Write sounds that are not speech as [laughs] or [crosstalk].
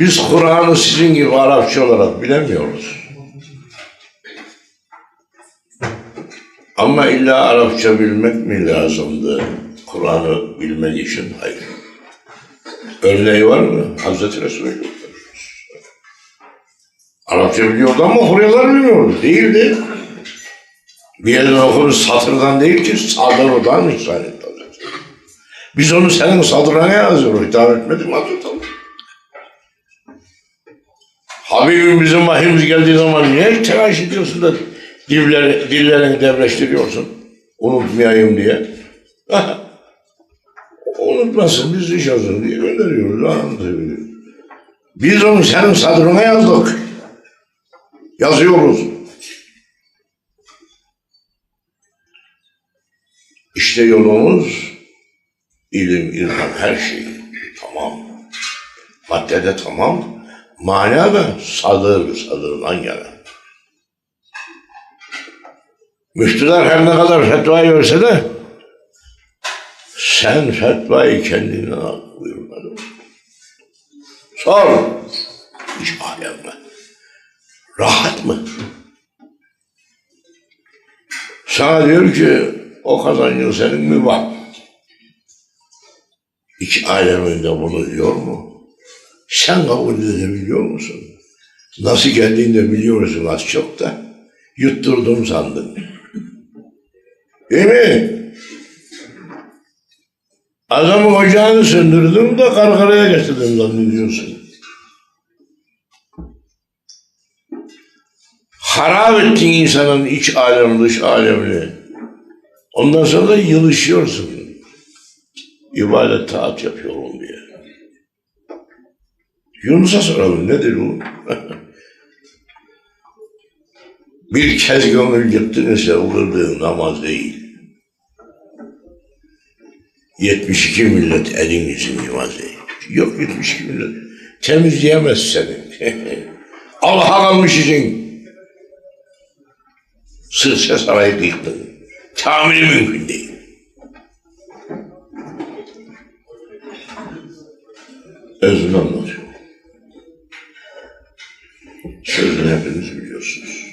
Biz Kur'an'ı sizin gibi Arapça olarak bilemiyoruz. Ama illa Arapça bilmek mi lazımdı Kur'an'ı bilmek için? Hayır. Örneği var mı? Hazreti Resulü yok. Arapça biliyordu ama Huryalar bilmiyordu. Değildi. Bir yerden okuruz satırdan değil ki sadırdan ihsan Hazreti. Biz onu senin sadrına yazıyoruz. Hitap etmedik mi Hazreti? Habibim bizim vahyimiz geldiği zaman niye telaş ediyorsun da dilleri, dillerini devleştiriyorsun? Unutmayayım diye. [laughs] Unutmasın biz iş yazın diye gönderiyoruz. Anlatabiliyor. Biz onu senin sadrına yazdık. Yazıyoruz. İşte yolumuz ilim, irfan, her şey tamam. Maddede tamam. Manada sadır, sadırdan yana. Müftüler her ne kadar fetvayı verse de sen fetvayı kendine al buyurmadı. Sor. Hiç alemle. Rahat mı? Sana diyor ki o kazancın senin var? İki aleminde bunu diyor mu? Sen kabul edebiliyor musun? Nasıl geldiğini de biliyorsun az çok da. Yutturdum sandın. Değil mi? Adamın ocağını söndürdüm de kargaraya getirdim zannediyorsun. Harap ettin insanın iç alem dış alemini. Ondan sonra da yılışıyorsun. İbadet taat yapıyorum diye. Yunus'a soralım nedir bu? [laughs] Bir kez gönül yıktın ise kıldığın namaz değil. 72 millet elin namaz değil. Yok 72 millet. Temizleyemez seni. [laughs] Allah'a kalmış için. Sırça sarayı yıktın. Tamiri mümkün değil. Özünü anlatıyor. Hepiniz biliyorsunuz.